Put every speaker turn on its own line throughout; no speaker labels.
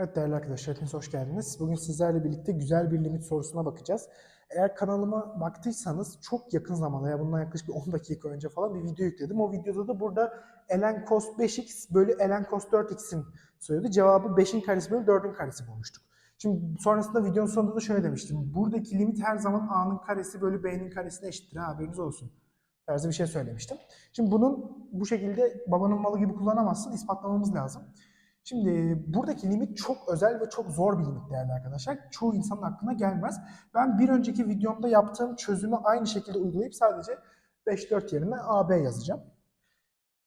Evet değerli arkadaşlar hepiniz hoş geldiniz. Bugün sizlerle birlikte güzel bir limit sorusuna bakacağız. Eğer kanalıma baktıysanız çok yakın zamanda ya bundan yaklaşık bir 10 dakika önce falan bir video yükledim. O videoda da burada ln cos 5x bölü ln cos 4x'in söyledi. Cevabı 5'in karesi bölü 4'ün karesi bulmuştuk. Şimdi sonrasında videonun sonunda da şöyle demiştim. Buradaki limit her zaman a'nın karesi bölü b'nin karesine eşittir. Ha, haberiniz olsun. Tarzı bir şey söylemiştim. Şimdi bunun bu şekilde babanın malı gibi kullanamazsın. ispatlamamız lazım. Şimdi buradaki limit çok özel ve çok zor bir limit değerli arkadaşlar. Çoğu insanın aklına gelmez. Ben bir önceki videomda yaptığım çözümü aynı şekilde uygulayıp sadece 5-4 yerine AB yazacağım.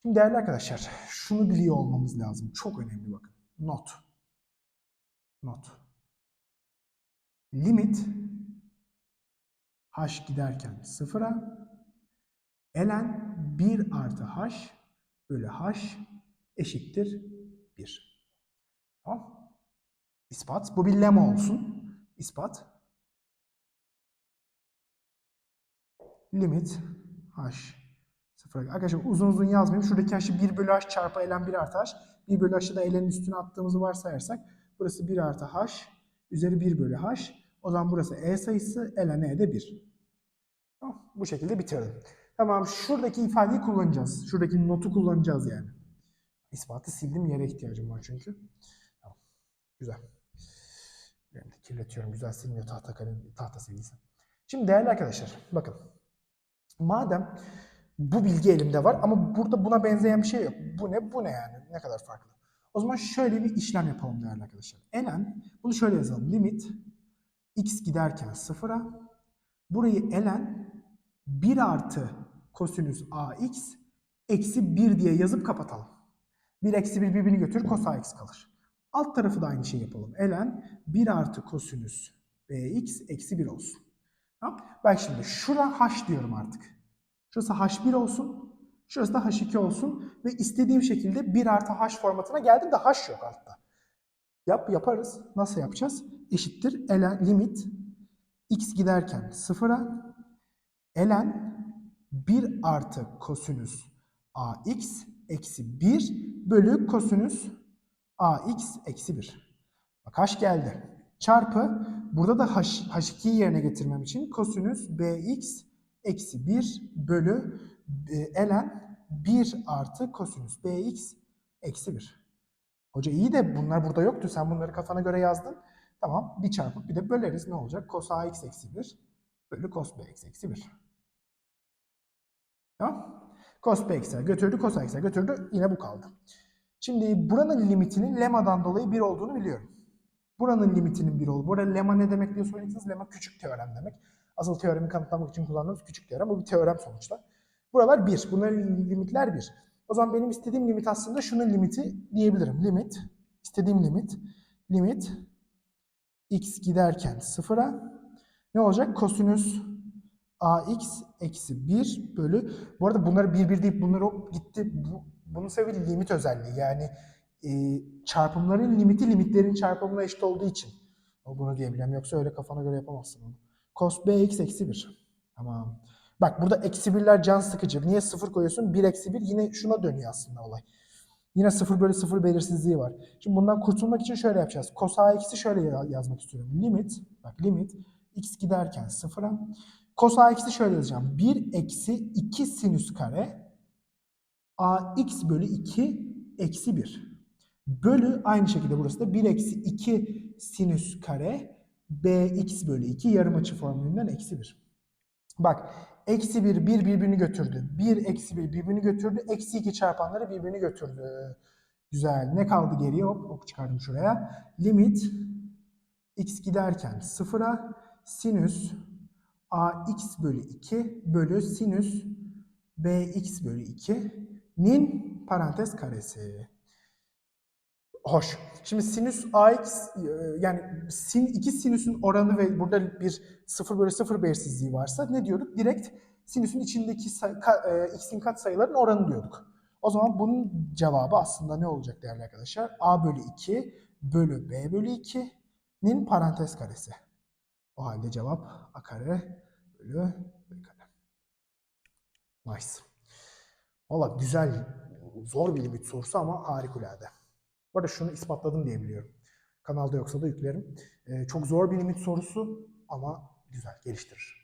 Şimdi değerli arkadaşlar şunu biliyor olmamız lazım. Çok önemli bakın. Not. Not. Limit h giderken sıfıra ln 1 artı h bölü h eşittir 1. Tamam. İspat. Bu bir lema olsun. İspat. Limit h sıfıra. Arkadaşlar uzun uzun yazmayayım. Şuradaki h'ı 1 bölü h çarpı ln 1 artı h. 1 bölü h'ı da ln'in üstüne attığımızı varsayarsak burası 1 artı h üzeri 1 bölü h. O zaman burası e sayısı ln e de 1. Tamam. Bu şekilde bitirdim. Tamam. Şuradaki ifadeyi kullanacağız. Şuradaki notu kullanacağız yani. İspatı sildim yere ihtiyacım var çünkü. Güzel. Ben de kirletiyorum. Güzel silmiyor tahta kalem, tahta silgisi. Şimdi değerli arkadaşlar bakın. Madem bu bilgi elimde var ama burada buna benzeyen bir şey yok. Bu ne? Bu ne yani? Ne kadar farklı? O zaman şöyle bir işlem yapalım değerli arkadaşlar. ln bunu şöyle yazalım. Limit x giderken sıfıra burayı ln 1 artı kosinüs ax eksi 1 diye yazıp kapatalım. 1 eksi 1 birbirini götürür cos ax kalır. Alt tarafı da aynı şey yapalım. ln 1 artı kosinüs bx eksi 1 olsun. Tamam. Ben şimdi şura h diyorum artık. Şurası h1 olsun. Şurası da h2 olsun. Ve istediğim şekilde 1 artı h formatına geldim de h yok altta. Yap, yaparız. Nasıl yapacağız? Eşittir ln limit x giderken sıfıra ln 1 artı kosinüs ax eksi 1 bölü kosinüs ax eksi 1. Bak h geldi. Çarpı burada da h, h2'yi yerine getirmem için kosinüs bx eksi 1 bölü e, ln 1 artı kosinüs bx eksi 1. Hoca iyi de bunlar burada yoktu. Sen bunları kafana göre yazdın. Tamam bir çarpıp bir de böleriz. Ne olacak? Cos ax eksi 1 bölü cos bx eksi 1. Tamam. Cos bx'e götürdü, cos x'e götürdü. Yine bu kaldı. Şimdi buranın limitinin lemadan dolayı 1 olduğunu biliyorum. Buranın limitinin 1 olduğunu. Burada lema ne demek diye soracaksınız. Lema küçük teorem demek. Asıl teoremi kanıtlamak için kullandığımız küçük teorem. Bu bir teorem sonuçta. Buralar 1. Bunların limitler 1. O zaman benim istediğim limit aslında şunun limiti diyebilirim. Limit, istediğim limit, limit x giderken sıfıra ne olacak? Kosinüs ax eksi 1 bölü. Bu arada bunları bir bir deyip bunları hop gitti. Bu, bunun sebebi limit özelliği. Yani e, çarpımların limiti limitlerin çarpımına eşit olduğu için. O bunu diyebilirim. Yoksa öyle kafana göre yapamazsın onu. Cos bx eksi 1. Tamam. Bak burada eksi birler can sıkıcı. Niye sıfır koyuyorsun? 1 eksi 1 yine şuna dönüyor aslında olay. Yine 0 bölü 0 belirsizliği var. Şimdi bundan kurtulmak için şöyle yapacağız. Cos ax'i şöyle yazmak istiyorum. Limit, bak limit x giderken sıfıra. Cos ax'i şöyle yazacağım. 1 eksi 2 sinüs kare ax bölü 2 eksi 1. Bölü aynı şekilde burası da 1 eksi 2 sinüs kare bx bölü 2 yarım açı formülünden eksi 1. Bak eksi 1 1 birbirini götürdü. 1 eksi 1 birbirini götürdü. Eksi 2 çarpanları birbirini götürdü. Güzel. Ne kaldı geriye? Hop, hop çıkardım şuraya. Limit x giderken sıfıra sinüs ax bölü 2 bölü sinüs bx bölü 2'nin parantez karesi. Hoş. Şimdi sinüs ax yani sin iki sinüsün oranı ve burada bir 0 bölü 0 belirsizliği varsa ne diyorduk? Direkt sinüsün içindeki say, ka, e, x'in kat sayıların oranı diyorduk. O zaman bunun cevabı aslında ne olacak değerli arkadaşlar? a bölü 2 bölü b bölü 2'nin parantez karesi. O halde cevap a kare bölü b kare. Nice. Valla güzel, zor bir limit sorusu ama harikulade. Bu arada şunu ispatladım diye biliyorum. Kanalda yoksa da yüklerim. Ee, çok zor bir limit sorusu ama güzel, geliştirir.